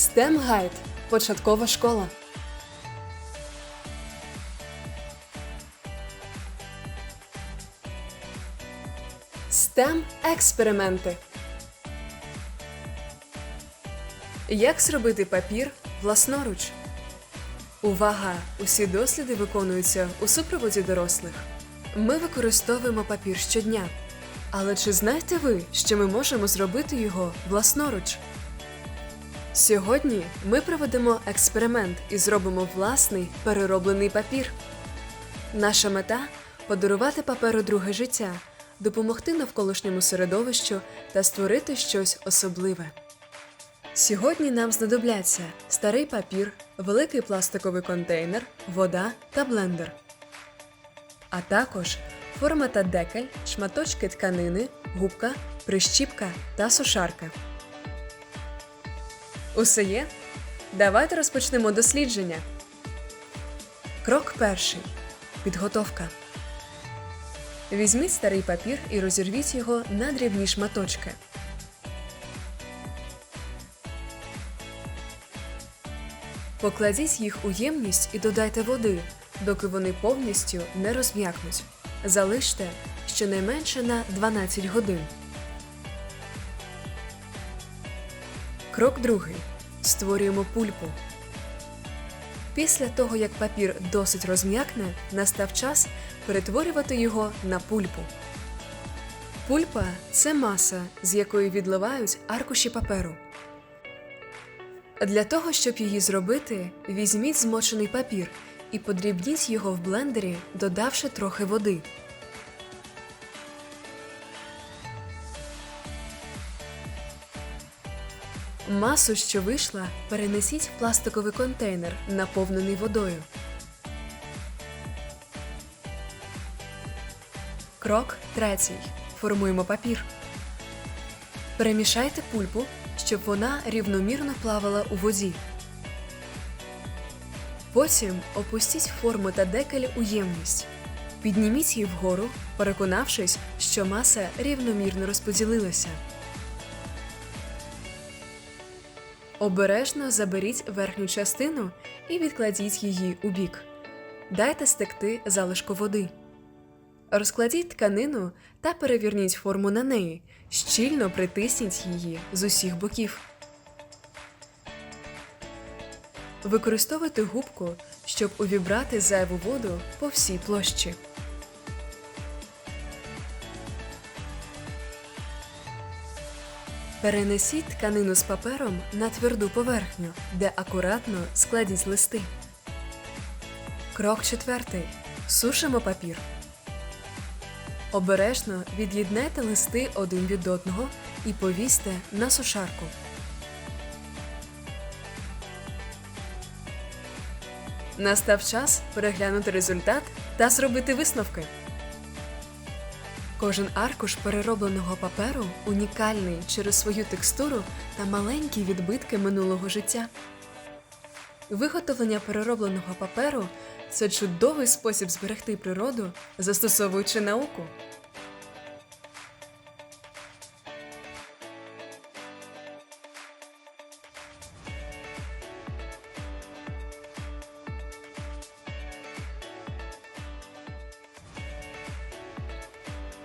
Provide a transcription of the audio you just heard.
STEM Guide – початкова школа. STEM експерименти. Як зробити папір власноруч? Увага! Усі досліди виконуються у супроводі дорослих. Ми використовуємо папір щодня. Але чи знаєте ви, що ми можемо зробити його власноруч? Сьогодні ми проведемо експеримент і зробимо власний перероблений папір. Наша мета подарувати паперу друге життя, допомогти навколишньому середовищу та створити щось особливе. Сьогодні нам знадобляться старий папір, великий пластиковий контейнер, вода та блендер. А також форма та декель, шматочки тканини, губка, прищіпка та сушарка. Усе є? Давайте розпочнемо дослідження. Крок перший. Підготовка. Візьміть старий папір і розірвіть його на дрібні шматочки. Покладіть їх у ємність і додайте води, доки вони повністю не розм'якнуть. Залиште щонайменше на 12 годин. Крок другий. Створюємо пульпу. Після того, як папір досить розм'якне, настав час перетворювати його на пульпу. Пульпа це маса, з якої відливають аркуші паперу. Для того, щоб її зробити, візьміть змочений папір і подрібніть його в блендері, додавши трохи води. Масу, що вийшла, перенесіть в пластиковий контейнер, наповнений водою. Крок третій. Формуємо папір. Перемішайте пульпу, щоб вона рівномірно плавала у воді. Потім опустіть форму та декель у ємність. Підніміть її вгору, переконавшись, що маса рівномірно розподілилася. Обережно заберіть верхню частину і відкладіть її у бік. Дайте стекти залишку води. Розкладіть тканину та перевірніть форму на неї. Щільно притисніть її з усіх боків. Використовуйте губку, щоб увібрати зайву воду по всій площі. Перенесіть тканину з папером на тверду поверхню, де акуратно складіть листи. Крок четвертий. Сушимо папір. Обережно від'єднайте листи один від одного і повісьте на сушарку. Настав час переглянути результат та зробити висновки. Кожен аркуш переробленого паперу унікальний через свою текстуру та маленькі відбитки минулого життя. Виготовлення переробленого паперу це чудовий спосіб зберегти природу, застосовуючи науку.